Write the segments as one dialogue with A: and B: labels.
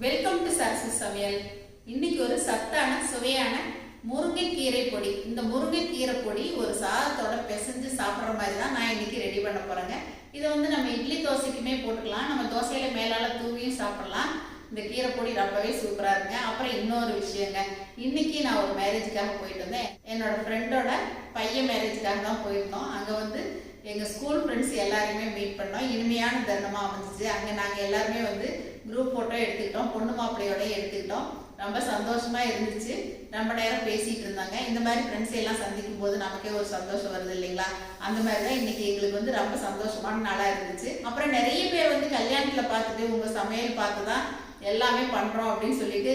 A: Welcome to Sarasu சமையல். இன்னைக்கு ஒரு சத்தான சுவையான முருங்கைக்கீரை பொடி. இந்த முருங்கைக்கீரை பொடி ஒரு சாதத்தோட பிசைஞ்சு சாப்பிட்ற மாதிரி தான் நான் இன்னைக்கு ரெடி பண்ண போறேங்க. இதை வந்து நம்ம இட்லி தோசைக்குமே போட்டுக்கலாம். நம்ம தோசையில மேலால தூவியும் சாப்பிடலாம். இந்த கீரை பொடி ரொம்பவே சூப்பரா இருங்க அப்புறம் இன்னொரு விஷயங்க. இன்னைக்கு நான் ஒரு மேரேஜுக்காக போயிட்டு வந்தேன். என்னோட ஃப்ரெண்டோட பையன் மேரேஜுக்காக தான் போயிருந்தோம். அங்க வந்து எங்க ஸ்கூல் ஃப்ரெண்ட்ஸ் எல்லாருமே மீட் பண்ணோம். இனிமையான தருணமா அமைஞ்சிச்சு. அங்க நாங்க எல்லாருமே வந்து குரூப் போட்டோ எடுத்துக்கிட்டோம் பொண்ணு மாப்பிள்ளையோட எடுத்துக்கிட்டோம். ரொம்ப சந்தோஷமா இருந்துச்சு. ரொம்ப நேரம் பேசிட்டு இருந்தாங்க. இந்த மாதிரி ஃப்ரெண்ட்ஸ் எல்லாம் சந்திக்கும் போது நமக்கே ஒரு சந்தோஷம் வருது இல்லைங்களா? அந்த மாதிரி தான் இன்னைக்கு எங்களுக்கு வந்து ரொம்ப சந்தோஷமான நாளா இருந்துச்சு. அப்புறம் நிறைய பேர் வந்து கல்யாணத்துல பார்த்துட்டு உங்க சமையல் பார்த்து தான் எல்லாமே பண்றோம் அப்படின்னு சொல்லிட்டு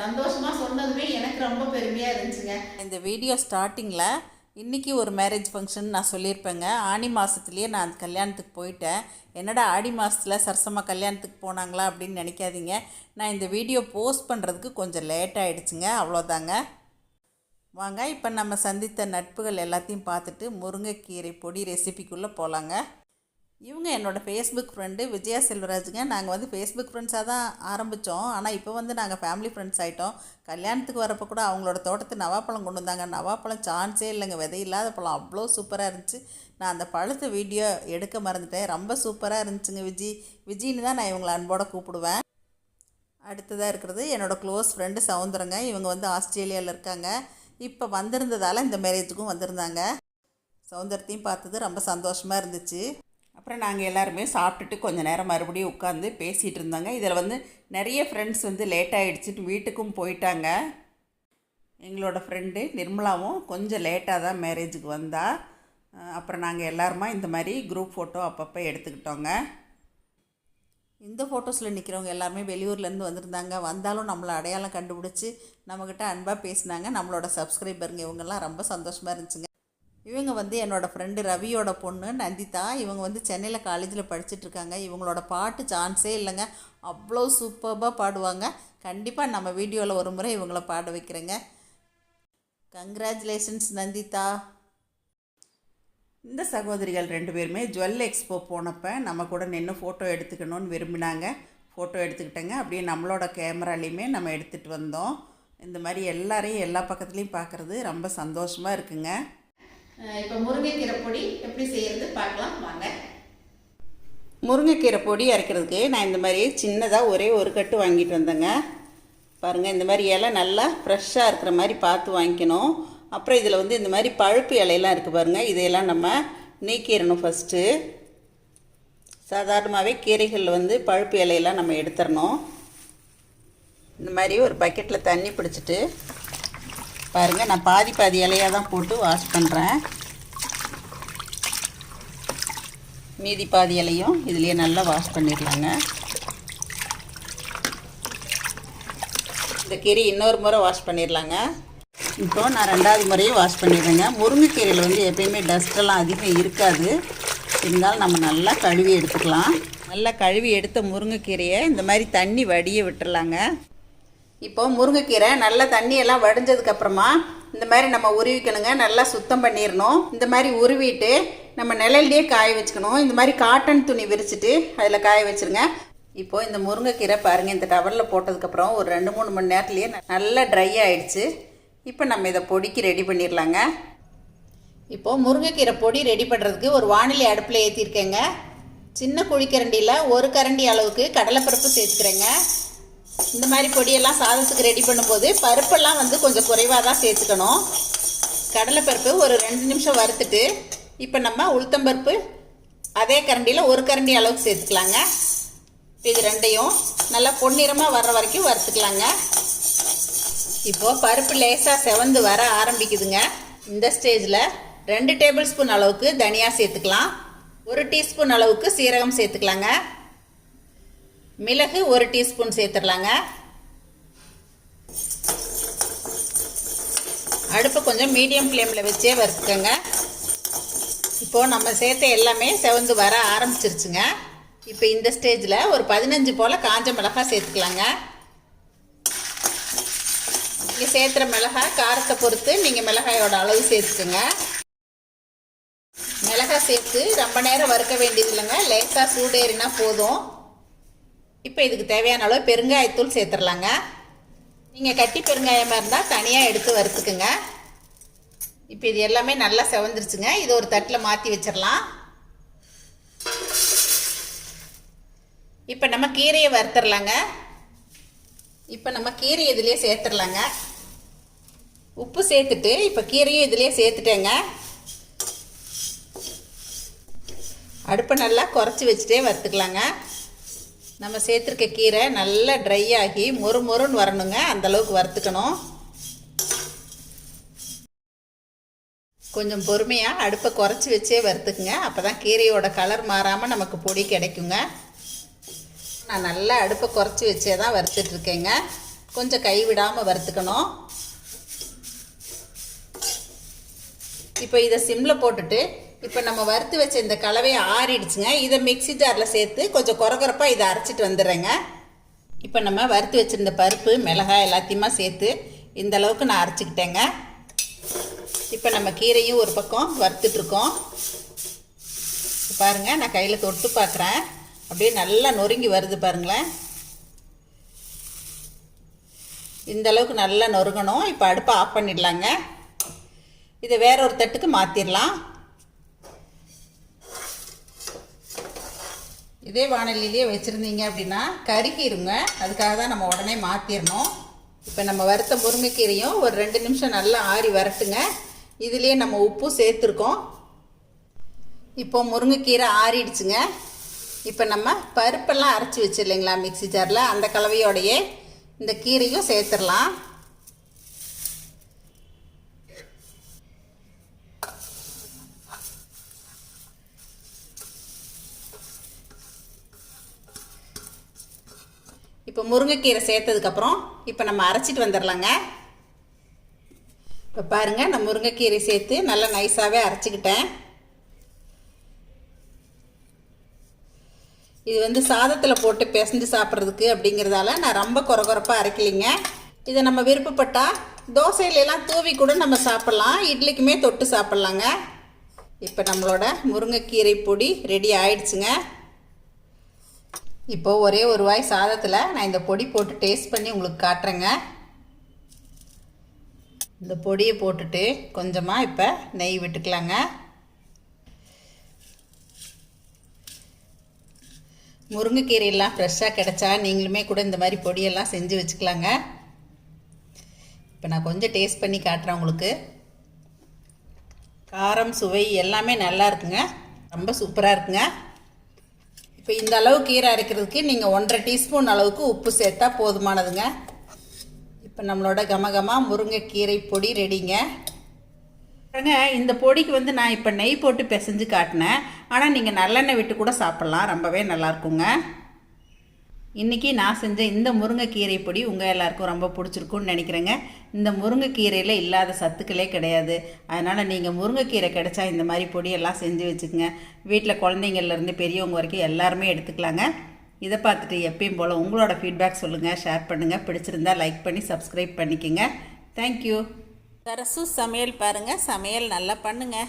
A: சந்தோஷமாக சந்தோஷமா சொன்னதுமே எனக்கு ரொம்ப பெருமையா இருந்துச்சுங்க.
B: இந்த வீடியோ ஸ்டார்டிங்கில் இன்றைக்கி ஒரு மேரேஜ் ஃபங்க்ஷன் நான் சொல்லியிருப்பேங்க. ஆனி மாதத்துலேயே நான் அந்த கல்யாணத்துக்கு போயிட்டேன். என்னடா ஆடி மாதத்தில் சரசம்மா கல்யாணத்துக்கு போனாங்களா அப்படின்னு நினைக்காதீங்க. நான் இந்த வீடியோ போஸ்ட் பண்ணுறதுக்கு கொஞ்சம் லேட் ஆகிடுச்சுங்க அவ்வளோதாங்க வாங்க இப்போ நம்ம சந்தித்த நட்புகள் எல்லாத்தையும் பார்த்துட்டு முருங்கைக்கீரை பொடி ரெசிபிக்குள்ளே போகலாங்க இவங்க என்னோடய ஃபேஸ்புக் ஃப்ரெண்டு விஜயா செல்வராஜுங்க. நாங்கள் வந்து ஃபேஸ்புக் ஃப்ரெண்ட்ஸாக தான் ஆரம்பித்தோம் ஆனால் இப்போ வந்து நாங்கள் ஃபேமிலி ஃப்ரெண்ட்ஸ் ஆகிட்டோம் கல்யாணத்துக்கு வரப்போ கூட அவங்களோட தோட்டத்து நவாப்பழம் கொண்டு வந்தாங்க. நவாப்பழம் சான்ஸே இல்லைங்க. விதை இல்லாத பழம் அவ்வளோ சூப்பராக இருந்துச்சு. நான் அந்த பழத்தை வீடியோ எடுக்க மறந்துட்டேன். ரொம்ப சூப்பராக இருந்துச்சுங்க விஜி. விஜின்னு தான் நான் இவங்களை அன்போடு கூப்பிடுவேன். அடுத்ததாக இருக்கிறது என்னோடய க்ளோஸ் ஃப்ரெண்டு சவுந்தரங்க. இவங்க வந்து ஆஸ்திரேலியாவில் இருக்காங்க. இப்போ வந்திருந்ததால் இந்த மேரேஜுக்கும் வந்திருந்தாங்க. சவுந்தரத்தையும் பார்த்தது ரொம்ப சந்தோஷமாக இருந்துச்சு. அப்புறம் நாங்கள் எல்லாருமே சாப்பிட்டுட்டு கொஞ்சம் நேரம் மறுபடியும் உட்காந்து பேசிகிட்டு இருந்தாங்க. இதில் வந்து நிறைய ஃப்ரெண்ட்ஸ் வந்து லேட் ஆகிடுச்சிட்டு வீட்டுக்கும் போயிட்டாங்க. எங்களோட ஃப்ரெண்டு நிர்மலாவும் கொஞ்சம் லேட்டாக தான் மேரேஜுக்கு வந்தா. அப்புறம் நாங்கள் எல்லாருமா இந்த மாதிரி குரூப் ஃபோட்டோ அப்பப்போ எடுத்துக்கிட்டோங்க. இந்த ஃபோட்டோஸில் நிற்கிறவங்க எல்லாருமே வெளியூர்லேருந்து வந்திருந்தாங்க. வந்தாலும் நம்மளை அடையாளம் கண்டுபிடிச்சி நம்மக்கிட்ட அன்பாக பேசினாங்க. நம்மளோட சப்ஸ்கிரைபருங்க இவங்கெல்லாம் ரொம்ப சந்தோஷமாக இருந்துச்சுங்க. இவங்க வந்து என்னோடய ஃப்ரெண்டு ரவியோட பொண்ணு நந்திதா. இவங்க வந்து சென்னையில் காலேஜில் படிச்சுட்ருக்காங்க. இவங்களோட பாட்டு சான்ஸே இல்லைங்க. அவ்வளோ சூப்பராக பாடுவாங்க. கண்டிப்பாக நம்ம வீடியோவில் ஒரு முறை இவங்கள பாட வைக்கிறேங்க. கங்க்ராச்சுலேஷன்ஸ் நந்திதா. இந்த சகோதரிகள் ரெண்டு பேருமே ஜுவல் எக்ஸ்போ போனப்போ நம்ம கூட நின்று ஃபோட்டோ எடுத்துக்கணும்னு விரும்பினாங்க. ஃபோட்டோ எடுத்துக்கிட்டேங்க. அப்படியே நம்மளோட கேமராலையுமே நம்ம எடுத்துகிட்டு வந்தோம். இந்த மாதிரி எல்லாரையும் எல்லா பக்கத்துலேயும் பார்க்குறது ரொம்ப சந்தோஷமாக இருக்குங்க.
A: இப்போ முருங்கைக்கீரை பொடி எப்படி செய்கிறது பார்க்கலாம் வாங்க.
B: முருங்கைக்கீரை பொடி அரைக்கிறதுக்கு நான் இந்த மாதிரி சின்னதாக ஒரே ஒரு கட்டு வாங்கிட்டு வந்தேங்க. பாருங்கள் இந்த மாதிரி இலை நல்லா ஃப்ரெஷ்ஷாக இருக்கிற மாதிரி பார்த்து வாங்கிக்கணும். அப்புறம் இதில் வந்து இந்த மாதிரி பழுப்பு இலையெல்லாம் இருக்குது பாருங்கள் இதையெல்லாம் நம்ம நீக்கிடணும் ஃபஸ்ட்டு சாதாரணமாகவே கீரைகளில் வந்து பழுப்பு இலையெல்லாம் நம்ம எடுத்துடணும். இந்த மாதிரி ஒரு பக்கெட்டில் தண்ணி பிடிச்சிட்டு பாருங்கள் நான் பாதி பாதி இலையாக தான் போட்டு வாஷ் பண்ணுறேன் மீதி பாதி இலையும் இதுலேயே நல்லா வாஷ் பண்ணிடலாங்க. இந்த கீரை இன்னொரு முறை வாஷ் பண்ணிடலாங்க. இப்போ நான் ரெண்டாவது முறையும் வாஷ் பண்ணிடுறேங்க. முருங்கைக்கீரையில் வந்து எப்பயுமே டஸ்ட்டெல்லாம் அதிகம் இருக்காது. இருந்தாலும் நம்ம நல்லா கழுவி எடுத்துக்கலாம். நல்லா கழுவி எடுத்த முருங்கைக்கீரையை இந்த மாதிரி தண்ணி வடிய விட்டுறலாங்க இப்போ முருங்கைக்கீரை நல்லா தண்ணியெல்லாம் வடிஞ்சதுக்கப்புறமா இந்த மாதிரி நம்ம உருவிக்கணுங்க. நல்லா சுத்தம் பண்ணிடணும் இந்த மாதிரி உருவிட்டு நம்ம நிழல்லையே காய வச்சுக்கணும். இந்த மாதிரி காட்டன் துணி விரிச்சிட்டு அதில் காய வச்சிருங்க. இப்போ இந்த முருங்கைக்கீரை பாருங்கள் இந்த டவலில் போட்டதுக்கப்புறம் ஒரு ரெண்டு மூணு மணி நேரத்துலேயே நல்லா ட்ரை ஆயிடுச்சு. இப்போ நம்ம இதை பொடிக்கு ரெடி பண்ணிடலாங்க
A: இப்போது முருங்கைக்கீரை பொடி ரெடி பண்ணுறதுக்கு ஒரு வானிலை அடுப்பில் ஏற்றிருக்கேங்க சின்ன குழிக்கரண்டியில் ஒரு கரண்டி அளவுக்கு கடலைப்பருப்பு சேர்த்துக்கிறேங்க. இந்த மாதிரி பொடியெல்லாம் சாதத்துக்கு ரெடி பண்ணும்போது பருப்பெல்லாம் வந்து கொஞ்சம் குறைவாக தான் சேர்த்துக்கணும். கடலைப்பருப்பு ஒரு ரெண்டு நிமிஷம் வறுத்துட்டு இப்போ நம்ம உளுத்தம்பருப்பு அதே கரண்டியில் ஒரு கரண்டி அளவுக்கு சேர்த்துக்கலாங்க. இது ரெண்டையும் நல்லா பொன்னிறமாக வர்ற வரைக்கும் வறுத்துக்கலாங்க. இப்போது பருப்பு லேசாக செவந்து வர ஆரம்பிக்குதுங்க. இந்த ஸ்டேஜில் ரெண்டு டேபிள் ஸ்பூன் அளவுக்கு தனியா சேர்த்துக்கலாம். ஒரு டீஸ்பூன் அளவுக்கு சீரகம் சேர்த்துக்கலாங்க. மிளகு ஒரு டீஸ்பூன் சேர்த்துடலாங்க. அடுப்பு கொஞ்சம் மீடியம் ஃப்ளேமில் வச்சே வறுத்துக்கோங்க. இப்போது நம்ம சேர்த்த எல்லாமே செவந்து வர ஆரம்பிச்சிருச்சுங்க. இப்போ இந்த ஸ்டேஜில் ஒரு பதினஞ்சு போல் காஞ்ச மிளகாய் சேர்த்துக்கலாங்க. நீங்கள் சேர்த்துற மிளகாய் காரத்தை பொறுத்து நீங்கள் மிளகாயோட அளவு சேர்த்துக்குங்க. மிளகாய் சேர்த்து ரொம்ப நேரம் வறுக்க வேண்டியது இல்லைங்க லேசாக சூடேறினா போதும்.
B: இப்போ இதுக்கு தேவையான அளவு பெருங்காயத்தூள் சேர்த்துடலாங்க. நீங்கள் கட்டி பெருங்காயமாக இருந்தால் தனியாக எடுத்து வறுத்துக்குங்க. இப்போ இது எல்லாமே நல்லா செவந்துருச்சுங்க. இது ஒரு தட்டில் மாற்றி வச்சிடலாம். இப்போ நம்ம கீரையை வறுத்துடலாங்க. இப்போ நம்ம கீரை இதுலேயே சேர்த்துடலாங்க. உப்பு சேர்த்துட்டு இப்போ கீரையும் இதுலேயே சேர்த்துட்டேங்க. அடுப்பை நல்லா குறைச்சி வச்சுட்டே வறுத்துக்கலாங்க. நம்ம சேர்த்துருக்க கீரை நல்லா ட்ரை ஆகி மொறு மொறுன்னு வரணுங்க. அந்தளவுக்கு வறுத்துக்கணும். கொஞ்சம் பொறுமையாக அடுப்பை குறைச்சி வச்சே வறுத்துக்குங்க. அப்போ தான் கீரையோட கலர் மாறாமல் நமக்கு பொடி கிடைக்குங்க. நான் நல்லா அடுப்பை குறைச்சி வச்சே தான் வறுத்துட்ருக்கேங்க கொஞ்சம் கைவிடாமல் வறுத்துக்கணும். இப்போ இதை சிம்மில் போட்டுட்டு இப்போ நம்ம வறுத்து வச்ச இந்த கலவையை ஆறிடுச்சுங்க. இதை மிக்ஸி ஜாரில் சேர்த்து கொஞ்சம் குறகுறப்பாக இதை அரைச்சிட்டு வந்துடுறேங்க. இப்போ நம்ம வறுத்து வச்சுருந்த பருப்பு மிளகாய் எல்லாத்தையுமா சேர்த்து இந்த அளவுக்கு நான் அரைச்சிக்கிட்டேங்க. இப்போ நம்ம கீரையும் ஒரு பக்கம் வறுத்துட்ருக்கோம். பாருங்கள் நான் கையில் தொட்டு பார்க்குறேன் அப்படியே நல்லா நொறுங்கி வருது பாருங்களேன். இந்த அளவுக்கு நல்லா நொறுங்கணும். இப்போ அடுப்பை ஆஃப் பண்ணிடலாங்க. இதை வேற ஒரு தட்டுக்கு மாற்றிடலாம் இதே வானொலியிலேயே வச்சுருந்தீங்க அப்படின்னா கருகிருங்க அதுக்காக தான் நம்ம உடனே மாற்றிடணும் இப்போ நம்ம வறுத்த முருங்கைக்கீரையும் ஒரு ரெண்டு நிமிஷம் நல்லா ஆறி வரட்டுங்க. இதுலேயே நம்ம உப்பும் சேர்த்துருக்கோம். இப்போ முருங்கைக்கீரை ஆறிடுச்சுங்க. இப்போ நம்ம பருப்பெல்லாம் அரைச்சி வச்சிடலைங்களா மிக்ஸி ஜாரில்? அந்த கலவையோடையே இந்த கீரையும் சேர்த்துடலாம். இப்போ முருங்கைக்கீரை சேர்த்ததுக்கப்புறம் இப்போ நம்ம அரைச்சிட்டு வந்துடலாங்க இப்போ பாருங்கள் நான் முருங்கைக்கீரை சேர்த்து நல்லா நைஸாகவே அரைச்சிக்கிட்டேன். இது வந்து சாதத்தில் போட்டு பிசைஞ்சு சாப்பிட்றதுக்கு அப்படிங்கிறதால நான் ரொம்ப குறகுறப்பாக அரைக்கலிங்க. இதை நம்ம விருப்பப்பட்டால் தோசையிலலாம் தூவி கூட நம்ம சாப்பிட்லாம். இட்லிக்குமே தொட்டு சாப்பிட்லாங்க. இப்போ நம்மளோட முருங்கைக்கீரை பொடி ரெடி ஆயிடுச்சுங்க. இப்போது ஒரே ஒரு வாய் சாதத்தில் நான் இந்த பொடி போட்டு டேஸ்ட் பண்ணி உங்களுக்கு காட்டுறேங்க. இந்த பொடியை போட்டுட்டு கொஞ்சமாக இப்போ நெய் விட்டுக்கலாங்க. முருங்கைக்கீரையெல்லாம் ஃப்ரெஷ்ஷாக கிடச்சா நீங்களுமே கூட இந்த மாதிரி பொடியெல்லாம் செஞ்சு வச்சுக்கலாங்க. இப்போ நான் கொஞ்சம் டேஸ்ட் பண்ணி காட்டுறேன் உங்களுக்கு. காரம் சுவை எல்லாமே நல்லா இருக்குங்க. ரொம்ப சூப்பராக இருக்குங்க. இப்போ இந்த அளவு கீரை அரைக்கிறதுக்கு நீங்கள் ஒன்றரை டீஸ்பூன் அளவுக்கு உப்பு சேர்த்தா போதுமானதுங்க. இப்போ நம்மளோட கமகமா முருங்கைக்கீரை பொடி ரெடிங்க. பாருங்க இந்த பொடிக்கு வந்து நான் இப்போ நெய் போட்டு பிசைஞ்சு காட்டினேன். ஆனால் நீங்கள் நல்லெண்ணெய் விட்டு கூட சாப்பிட்லாம். ரொம்பவே நல்லாயிருக்குங்க இன்றைக்கி நான் செஞ்ச இந்த முருங்கைக்கீரை பொடி உங்கள் எல்லாருக்கும் ரொம்ப பிடிச்சிருக்குன்னு நினைக்கிறேங்க. இந்த முருங்கைக்கீரையில் இல்லாத சத்துக்களே கிடையாது. அதனால் நீங்கள் முருங்கைக்கீரை கிடைச்சா இந்த மாதிரி பொடியெல்லாம் செஞ்சு வச்சுக்கோங்க. வீட்டில் குழந்தைங்கள்லேருந்து பெரியவங்க வரைக்கும் எல்லாருமே எடுத்துக்கலாங்க. இதை பார்த்துட்டு எப்பயும் போல் உங்களோட ஃபீட்பேக் சொல்லுங்கள் ஷேர் பண்ணுங்கள் பிடிச்சிருந்தா லைக் பண்ணி சப்ஸ்கிரைப் பண்ணிக்கோங்க. தேங்க்யூ சரசு சமையல் பாருங்கள் சமையல் நல்லா பண்ணுங்கள்